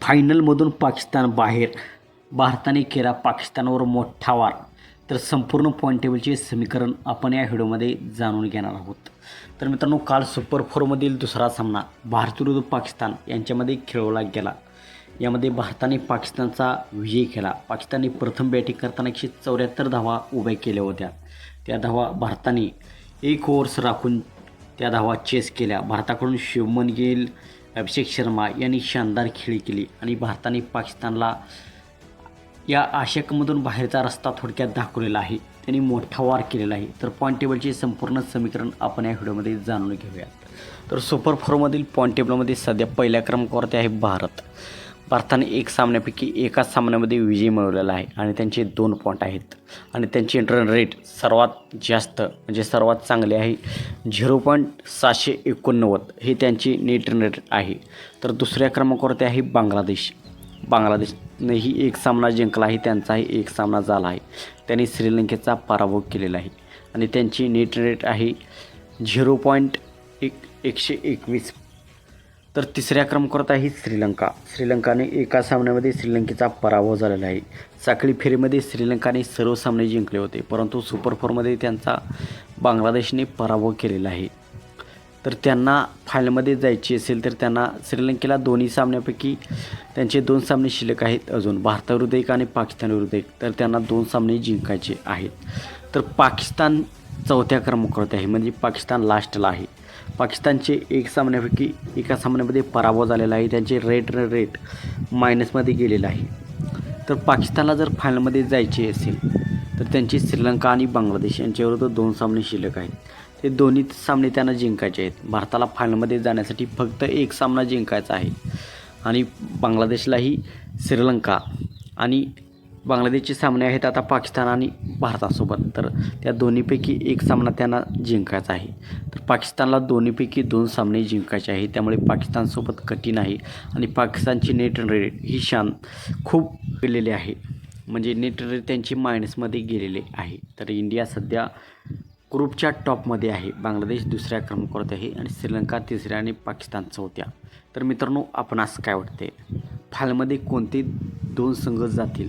फायनलमधून पाकिस्तान बाहेर. भारताने केला पाकिस्तानवर मोठा वार. तर संपूर्ण पॉईंट टेबलचे समीकरण आपण या व्हिडिओमध्ये जाणून घेणार आहोत. तर मित्रांनो काल सुपर फोरमधील दुसरा सामना भारत विरुद्ध पाकिस्तान यांच्यामध्ये खेळवला गेला. यामध्ये भारताने पाकिस्तानचा विजय केला. पाकिस्तानने प्रथम बॅटिंग करताना एकशे चौऱ्याहत्तर धावा उभ्या केल्या होत्या. त्या धावा भारताने एक ओव्हर्स राखून त्या धावा चेस केल्या. भारताकडून शिवमन गिल अभिषेक शर्मा यांनी शानदार खेळी केली आणि भारताने पाकिस्तानला या आशेकमधून बाहेरचा रस्ता थोडक्यात दाखवलेला आहे. त्यांनी मोठा वार केलेला आहे. तर पॉईंट टेबलचे संपूर्ण समीकरण आपण या व्हिडिओमध्ये जाणून घेऊयात. तर सुपर फोरमधील पॉईंट टेबलमध्ये सध्या पहिल्या क्रमांकावरती आहे भारत. भारताने एक सामन्यापैकी एकाच सामन्यामध्ये विजय मिळवलेला आहे आणि त्यांचे दोन पॉईंट आहेत. आणि त्यांची रन रेट सर्वात जास्त म्हणजे सर्वात चांगले आहे झिरो पॉईंट सहाशे एकोणनव्वद. हे त्यांची नेट रन रेट आहे. तर दुसऱ्या क्रमांकावरती आहे बांगलादेश. बांगलादेशनेही एक सामना जिंकला आहे त्यांचाही एक सामना झाला आहे. त्यांनी श्रीलंकेचा पराभव केलेला आहे. आणि त्यांची नेट रेट आहे झिरो पॉईंट एक एकशे एकवीस तर तिसऱ्या क्रमांकावर आहे श्रीलंका. श्रीलंकाने एका सामन्यामध्ये श्रीलंकेचा पराभव झालेला आहे. साखळी फेरीमध्ये श्रीलंकाने सर्व सामने जिंकले होते परंतु सुपर फोरमध्ये त्यांचा बांगलादेशने पराभव केलेला आहे. तर त्यांना फायनलमध्ये जायची असेल तर त्यांना श्रीलंकेला दोन्ही सामन्यापैकी त्यांचे दोन सामने शिल्लक आहेत अजून भारताविरुद्ध एक आणि पाकिस्तानविरुद्ध एक. तर त्यांना दोन सामने जिंकायचे आहेत. तर पाकिस्तान चौथ्या क्रमांकावरती आहे म्हणजे पाकिस्तान लास्टला आहे. पाकिस्तानचे एक सामन्यापैकी एका सामन्यामध्ये पराभव झालेला आहे. त्यांचे रेट रेट मायनसमध्ये गेलेलं आहे. तर पाकिस्तानला जर फायनलमध्ये जायचे असेल तर त्यांची श्रीलंका आणि बांगलादेश यांच्याविरुद्ध दोन सामने शिल्लक आहेत. ते दोन्ही सामने त्यांना जिंकायचे आहेत. भारताला फायनलमध्ये जाण्यासाठी फक्त एक सामना जिंकायचा आहे. आणि बांगलादेशलाही श्रीलंका आणि बांगलादेशचे सामने आहेत आता पाकिस्तान आणि भारतासोबत. तर त्या दोन्हीपैकी एक सामना त्यांना जिंकायचा आहे. तर पाकिस्तानला दोन्हीपैकी दोन सामने जिंकायचे आहे त्यामुळे पाकिस्तानसोबत कठीण आहे आणि पाकिस्तानची नेट रेट ही शान खूप गेलेली आहे. म्हणजे नेट रेट त्यांची मायनसमध्ये गेलेले आहे. तर इंडिया सध्या ग्रुपच्या टॉपमध्ये आहे. बांगलादेश दुसऱ्या क्रमांकावरती आहे आणि श्रीलंका तिसऱ्या आणि पाकिस्तान चौथ्या. तर मित्रांनो आपणास काय वाटते फालमध्ये कोणते दोन संघ जातील?